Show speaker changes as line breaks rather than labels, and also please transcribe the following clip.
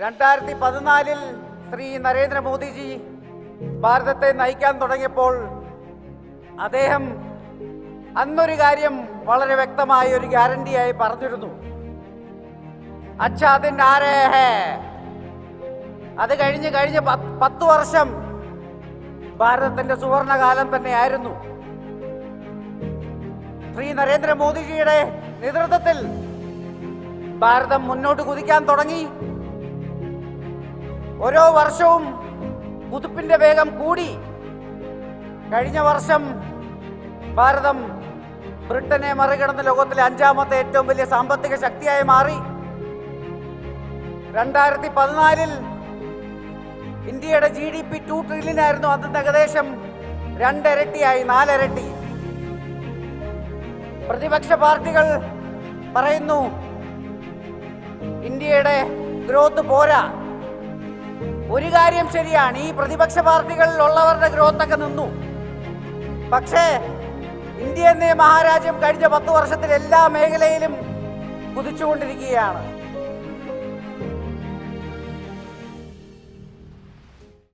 രണ്ടായിരത്തി പതിനാലിൽ ശ്രീ നരേന്ദ്രമോദിജി ഭാരതത്തെ നയിക്കാൻ തുടങ്ങിയപ്പോൾ അദ്ദേഹം അന്നൊരു കാര്യം വളരെ വ്യക്തമായ ഒരു ഗ്യാരണ്ടിയായി പറഞ്ഞിരുന്നു. അച്ഛാദിൻ ആരേ? അത് കഴിഞ്ഞ് കഴിഞ്ഞ് പത്ത് വർഷം ഭാരതത്തിന്റെ സുവർണകാലം തന്നെയായിരുന്നു. ശ്രീ നരേന്ദ്രമോദിജിയുടെ നേതൃത്വത്തിൽ ഭാരതം മുന്നോട്ട് കുതിക്കാൻ തുടങ്ങി. ഓരോ വർഷവും കുതിപ്പിന്റെ വേഗം കൂടി. കഴിഞ്ഞ വർഷം ഭാരതം ബ്രിട്ടനെ മറികടന്ന് ലോകത്തിലെ അഞ്ചാമത്തെ ഏറ്റവും വലിയ സാമ്പത്തിക ശക്തിയായി മാറി. രണ്ടായിരത്തി പതിനാലിൽ ഇന്ത്യയുടെ G D P two trillion ആയിരുന്നു അന്ന് ഏകദേശം രണ്ടിരട്ടിയായി നാലിരട്ടി. പ്രതിപക്ഷ പാർട്ടികൾ പറയുന്നു ഇന്ത്യയുടെ ഗ്രോത്ത് പോരാ. ഒരു കാര്യം ശരിയാണ് ഈ പ്രതിപക്ഷ പാർട്ടികളിലുള്ളവരുടെ ഗ്രോത്ത് ഒക്കെ നിന്നു. പക്ഷേ ഇന്ത്യ എന്ന മഹാരാജ്യം കഴിഞ്ഞ പത്ത് വർഷത്തിൽ എല്ലാ മേഖലയിലും കുതിച്ചുകൊണ്ടിരിക്കുകയാണ്.